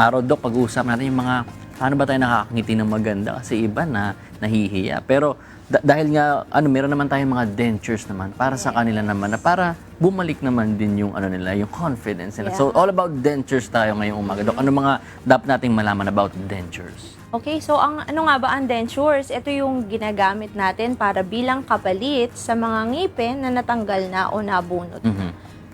araw, Dok, pag-uusap natin yung mga paano ba tayo nakakangiti ng maganda kasi iba na nahihiya. Pero da- dahil nga, ano, meron naman tayong mga dentures naman para sa kanila naman na para bumalik naman din yung ano nila, yung confidence nila. So all about dentures tayo ngayong umaga, Dok. Ano mga dapat nating malaman about dentures? Okay, so ang ano nga ba ang dentures? Ito yung ginagamit natin para bilang kapalit sa mga ngipin na natanggal na o nabunot na.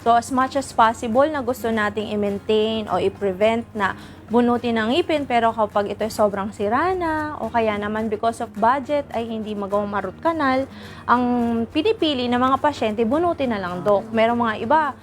So as much as possible na gusto nating i-maintain o i-prevent na bunutin ng ngipin pero kapag ito ay sobrang sira na o kaya naman because of budget ay hindi magawang marot kanal, ang pinipili ng mga pasyente bunutin na lang dok. Merong mga iba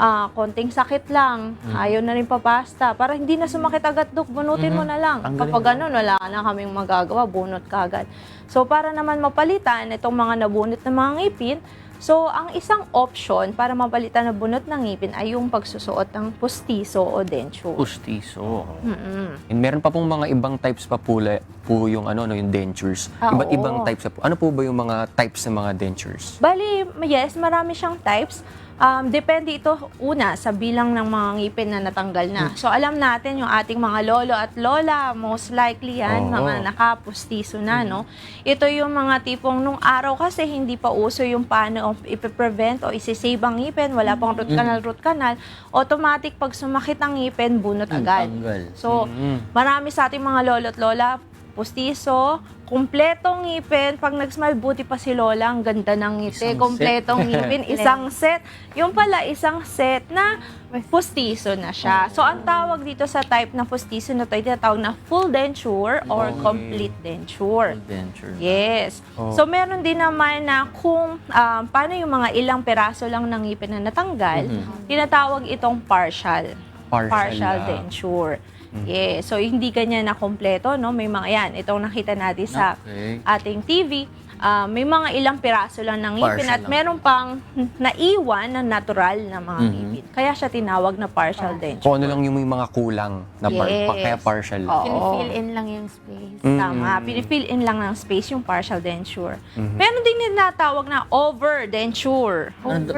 ah, konting sakit lang, ayaw na rin papasta. Para hindi na sumakit agad, Dok, bunutin mo na lang. Tanggalin Kapag ganun, wala na kaming magagawa, bunot ka agad. So, para naman mapalitan itong mga nabunot na mga ngipin, so, ang isang option para mapalitan na bunot ng ngipin ay yung pagsusuot ng pustiso o denture. Pustiso. Mm-mm. And meron pa pong mga ibang types pa po, la- po yung ano, no, yung dentures. Ah, Iba't oo. ibang types pa po. Ano po ba yung mga types ng mga dentures? Bali, yes, marami siyang types. Um, depende ito una sa bilang ng mga ngipin na natanggal na. So alam natin yung ating mga lolo at lola, most likely yan, Oo. mga nakapustiso na, no? Ito yung mga tipong nung araw kasi hindi pa uso yung paano ipiprevent o isisave ang ngipin, wala pang root canal, root canal. Automatic pag sumakit ang ngipin, bunot agad. Tanggal. So, marami sa ating mga lolo at lola, pustiso, kumpletong ngipin. Pag nag-smile, buti pa si Lola, ang ganda ng ngiti. Isang Kumpletong ngipin, isang set. Yung pala, isang set na pustiso na siya. So, ang tawag dito sa type na pustiso na to, ay tinatawag na full denture or Okay. complete denture. Denture. Yes. Oh. So, meron din naman na kung um, paano yung mga ilang peraso lang ng ngipin na natanggal, tinatawag itong partial. Partial lang. denture. Yeah. So, hindi ganyan na kompleto, no? May mga yan. Itong nakita natin sa Okay. ating TV. ah, may mga ilang piraso lang ng ngipin Partial at lang. meron pang naiwan na natural na mga Mhm. ngipin. Kaya siya tinawag na partial denture. Kung ano lang yung may mga kulang na par- Yes. pa- kaya partial. Oo. Finifill in lang yung space. Mm. Tama. Pinifill in lang ng space yung partial denture. Mhm. Meron din tinatawag na over denture. Yun?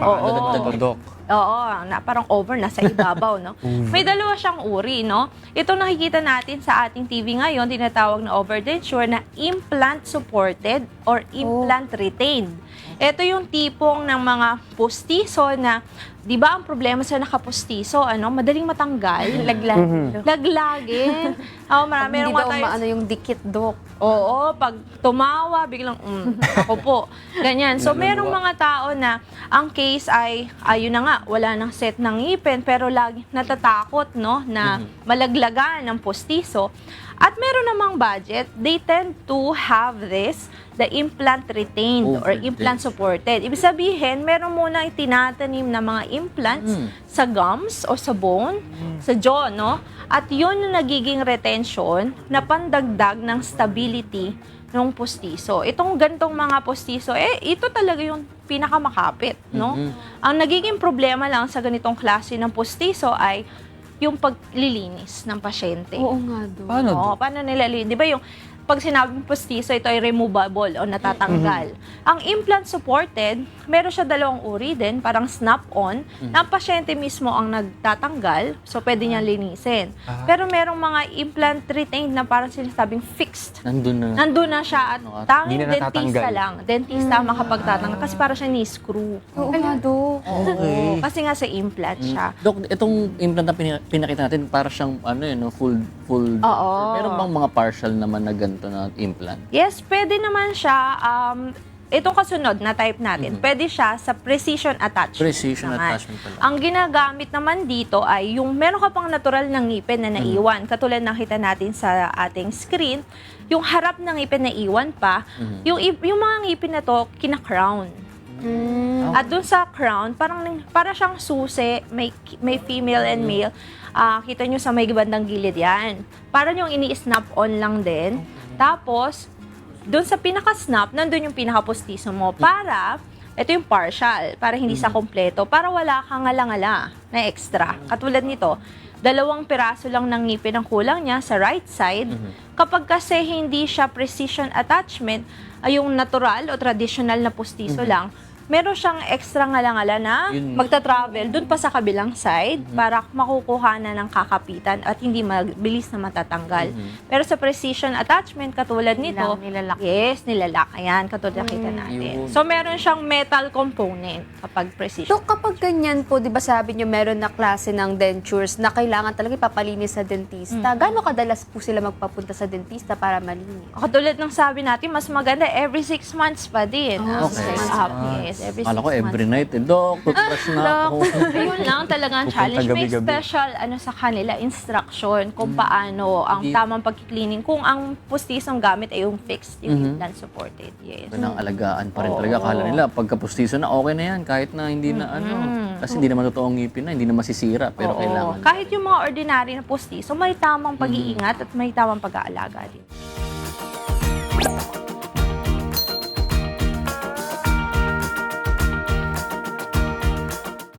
Oo. Dadagdag- Dok. Oo, na parang over nasa ibabaw, no? May dalawa siyang uri, no? Ito nakikita natin sa ating TV ngayon, tinatawag na over denture na implant supported or implant retained. Ito yung tipong ng mga postiso na, di ba ang problema sa nakapostiso, ano, madaling matanggal, Laglag. laglagin. Oh, marami Hindi meron daw tayo- maano yung dikit, Dok. Oo, pag tumawa, biglang, mm, ako po. Ganyan. So, merong mga tao na ang case ay, ayun na nga, wala nang set ng ngipin, pero lagi natatakot, no, na malaglagan ng postiso. At meron namang budget, they tend to have this, the implant retained or Over implant supported. Ibig sabihin, meron muna itinatanim na mga implants Mm. sa gums o sa bone, sa jaw, no? At yun yung nagiging retention na pandagdag ng stability ng postiso. Itong gantong mga postiso, eh, ito talaga yung pinakamakapit, no? Mhm. Ang nagiging problema lang sa ganitong klase ng postiso ay yung paglilinis ng pasyente. Oo nga, Dok. Paano? Oo, paano nila li- Di ba yung pag sinabing postiso, ito ay removable o natatanggal. Ang implant supported, meron siya dalawang uri din, parang snap-on, na ang pasyente mismo ang nagtatanggal, so pwede niya linisin. Ah. Pero merong mga implant retained na parang sinasabing fixed. Nandun na. Nandun na siya at tanging Hindi na dentista lang. Dentista ang makapagtatanggal kasi parang siya ni-screw. Oo nga, Dok. Okay. Kasi nga sa implant siya. Dok, itong implant na pina- pinakita natin, para siyang ano yun, no, full, full. Oo. Meron bang mga partial naman na ganito na implant? Yes, pwede naman siya. Um, itong kasunod na type natin, pwede siya sa precision attachment. Precision naman. attachment pala. Ang ginagamit naman dito ay yung meron ka pang natural na ngipin na naiwan. Mhm. Katulad nakita natin sa ating screen, yung harap ng ngipin na iwan pa, Mhm. yung, yung mga ngipin na to, kina-crown. Mm. At dun sa crown, parang para siyang susi, may may female and male. Ah, kita nyo sa may bandang gilid yan. Para yung ini-snap on lang din. Tapos, dun sa pinaka-snap, nandun yung pinaka-postiso mo. Para, ito yung partial, para hindi sa kompleto. Para wala kang ngala-ngala na extra. Katulad nito, dalawang piraso lang ng ngipin ang kulang niya sa right side. Kapag kasi hindi siya precision attachment, ay yung natural o traditional na postiso lang, meron siyang extra ngala-ngala na Yun. magta-travel dun pa sa kabilang side para makukuha na ng kakapitan at hindi mabilis na matatanggal. Pero sa precision attachment, katulad nito, nilalak. yes, nilalak. Ayan, katulad nakita natin. Yun. So, meron siyang metal component kapag precision. So kapag ganyan po, di ba sabi niyo meron na klase ng dentures na kailangan talaga ipapalinis sa dentista. Gaano kadalas po sila magpapunta sa dentista para malinis? Katulad ng sabi natin, mas maganda every six months pa din. Oh, okay. check-up. Yes, every Kala six ko every months. night, eh, Dok, toothbrush na ako. Ayun lang talagang Pupunta challenge. May gabi-gabi. special ano sa kanila, instruction kung paano ang Hindi- tamang pagki-cleaning. Kung ang pustisong gamit ay yung fixed, yung implant supported. Yes. Ito nang alagaan pa rin talaga. Kala nila, pagkapustiso na, okay na yan. Kahit na hindi na ano. Kasi hindi naman totoong ngipin na, hindi na masisira. Pero Oo. kailangan. Kahit yung mga ordinary na pustiso, may tamang pag-iingat at may tamang pag-aalaga din.